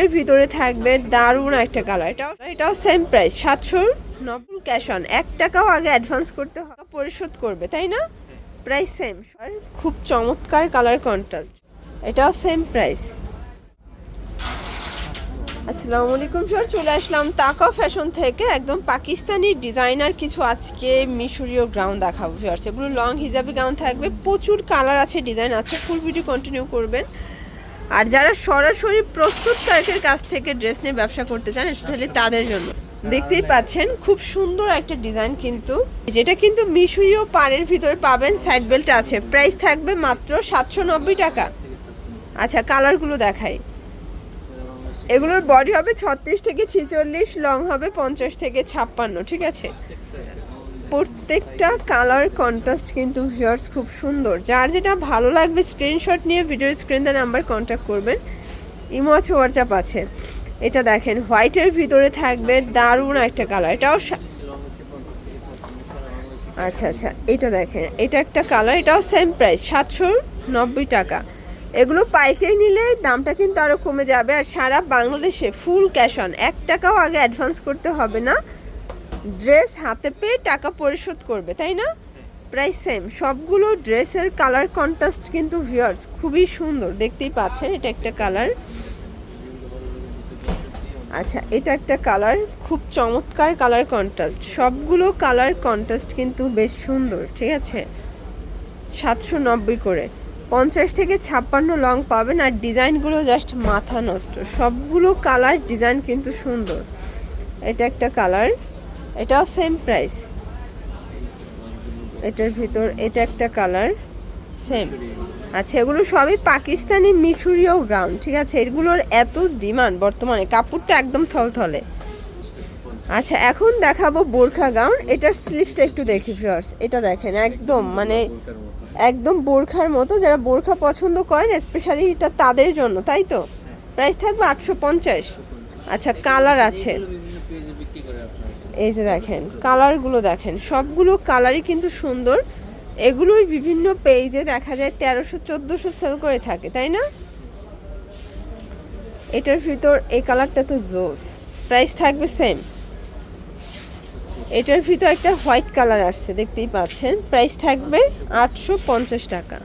এর ভিতরে থাকবে দারুণ একটা কালার এটাও এটাও সেম প্রাইস সাতশো নব্বই ক্যাশ অন এক টাকাও আগে অ্যাডভান্স করতে হবে পরিশোধ করবে, তাই না? প্রাইস সেম আর খুব চমৎকার কালার কন্ট্রাস্ট এটাও সেম প্রাইস আসসালামু আলাইকুম স্যার চলে আসলাম তাকা ফ্যাশন থেকে। একদম পাকিস্তানি ডিজাইনার কিছু আজকে মিশরীয় গ্রাউন দেখাবো ভিউয়ার্স এগুলো লং হিজাবি গাউন থাকবে, প্রচুর কালার আছে ডিজাইন আছে। ফুল ভিডিও কন্টিনিউ করবেন। আর যারা সরাসরি প্রস্তুতকারকের কাছ থেকে ড্রেস নিয়ে ব্যবসা করতে চান স্পেশালি তাদের জন্য। দেখতেই পাচ্ছেন, খুব সুন্দর একটা ডিজাইন কিন্তু। যেটা কিন্তু মিশরীয় পাড়ের ভিতরে পাবেন সাইড বেল্ট আছে। প্রাইস থাকবে মাত্র সাতশো নব্বই টাকা। আচ্ছা কালারগুলো দেখাই। এগুলোর বডি হবে ছত্রিশ থেকে ছিচল্লিশ লং হবে পঞ্চাশ থেকে ছাপ্পান্ন, ঠিক আছে? প্রত্যেকটা কালার কন্ট্রাস্ট কিন্তু ভিউয়ার্স খুব সুন্দর। যার যেটা ভালো লাগবে স্ক্রিনশট নিয়ে ভিডিও স্ক্রিনে নাম্বার কন্ট্যাক্ট করবেন। ইমো হোয়াটসঅ্যাপ আছে। এটা দেখেন হোয়াইটের ভিতরে থাকবে দারুণ একটা কালার এটাও আচ্ছা আচ্ছা এটা দেখেন, এটা একটা কালার এটাও সেম প্রাইস সাতশো নব্বই টাকা। এগুলো পাইকারি নিলে দামটা কিন্তু আরও কমে যাবে। আর সারা বাংলাদেশে ফুল ক্যাশ অন এক টাকাও আগে অ্যাডভান্স করতে হবে না। ড্রেস হাতে পেয়ে টাকা পরিশোধ করবে, তাই না? প্রায় সেম সবগুলো ড্রেসের কালার কন্ট্রাস্ট কিন্তু ভিউয়ার্স খুবই সুন্দর, দেখতেই পাচ্ছেন এটা একটা কালার আচ্ছা এটা একটা কালার খুব চমৎকার কালার কন্ট্রাস্ট সবগুলো কালার কন্ট্রাস্ট কিন্তু বেশ সুন্দর, ঠিক আছে? সাতশো নব্বই করে, পঞ্চাশ থেকে ছাপ্পান্ন লং পাবেন আর ডিজাইনগুলো জাস্ট মাথা নষ্ট, সবগুলো কালার ডিজাইন কিন্তু সুন্দর। এটা একটা কালার এটাও সেম প্রাইস এটার ভিতর, এটা একটা কালার সেম আচ্ছা এগুলো সবই পাকিস্তানি মিশরীয় গ্রাউন্ড ঠিক আছে? এগুলোর এত ডিমান্ড বর্তমানে, কাপড়টা একদম থলথলে। আচ্ছা এখন দেখাবো বোরখা গাউন এটার স্লিভসটা একটু দেখি ফিয়ার্স এটা দেখেন, একদম মানে একদম বোরখার মতো। যারা বোরখা পছন্দ করেন স্পেশালি এটা তাদের জন্য, তাই তো? প্রাইস থাকবে আটশো পঞ্চাশ। আচ্ছা কালার আছে। এই যে দেখেন, কালারগুলো দেখেন, সবগুলো কালারই কিন্তু সুন্দর। এগুলোই বিভিন্ন পেজে দেখা যায় তেরোশো, চোদ্দোশো সেল করে থাকে, তাই না? এটার ভিতর, এই কালারটা তো জোস। প্রাইস থাকবে সেম এটার ভিতর একটা হোয়াইট কালার আসছে, দেখতেই পাচ্ছেন। প্রাইস থাকবে আটশো পঞ্চাশ টাকা।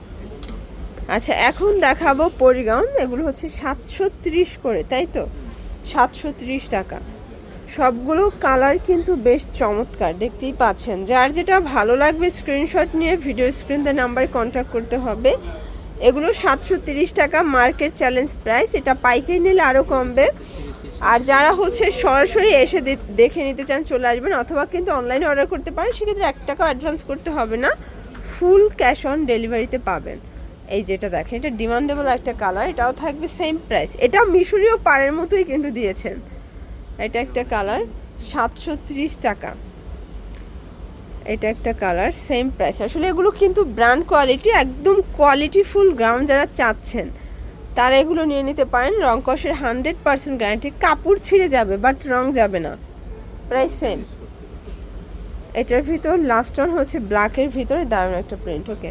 আচ্ছা এখন দেখাবো পরিগাউন এগুলো হচ্ছে সাতশো ত্রিশ করে, তাই তো? সাতশো ত্রিশ টাকা। সবগুলো কালার কিন্তু বেশ চমৎকার, দেখতেই পাচ্ছেন। যার যেটা ভালো লাগবে স্ক্রিনশট নিয়ে ভিডিও স্ক্রিনতে নাম্বারে কন্ট্যাক্ট করতে হবে। এগুলো সাতশো টাকা মার্কেট চ্যালেঞ্জ প্রাইস এটা পাইকারি নিলে আরও কমবে। আর যারা হচ্ছে সরাসরি এসে দেখে নিতে চান, চলে আসবেন অথবা কিন্তু অনলাইনে অর্ডার করতে পারেন, সেক্ষেত্রে এক টাকা অ্যাডভান্স করতে হবে না। ফুল ক্যাশ অন ডেলিভারিতে পাবেন। এই যেটা দেখেন, এটা ডিমান্ডেবল একটা কালার এটাও থাকবে সেম প্রাইস এটাও মিশরীয় পাড়ের মতোই কিন্তু দিয়েছেন। এটা একটা কালার সাতশো ত্রিশ টাকা। এটা একটা কালার সেম প্রাইস আসলে এগুলো কিন্তু ব্র্যান্ড কোয়ালিটি একদম কোয়ালিটিফুল গ্রাউন্ড যারা চাচ্ছেন, তারা এগুলো নিয়ে নিতে পারেন। রং কষের হান্ড্রেড পার্সেন্ট গ্যারান্টি কাপড় ছিঁড়ে যাবে বাট রং যাবে না। প্রাইস সেম এটার ভিতর লাস্ট অন হচ্ছে ব্ল্যাকের ভিতরে, দারুণ একটা প্রিন্ট ওকে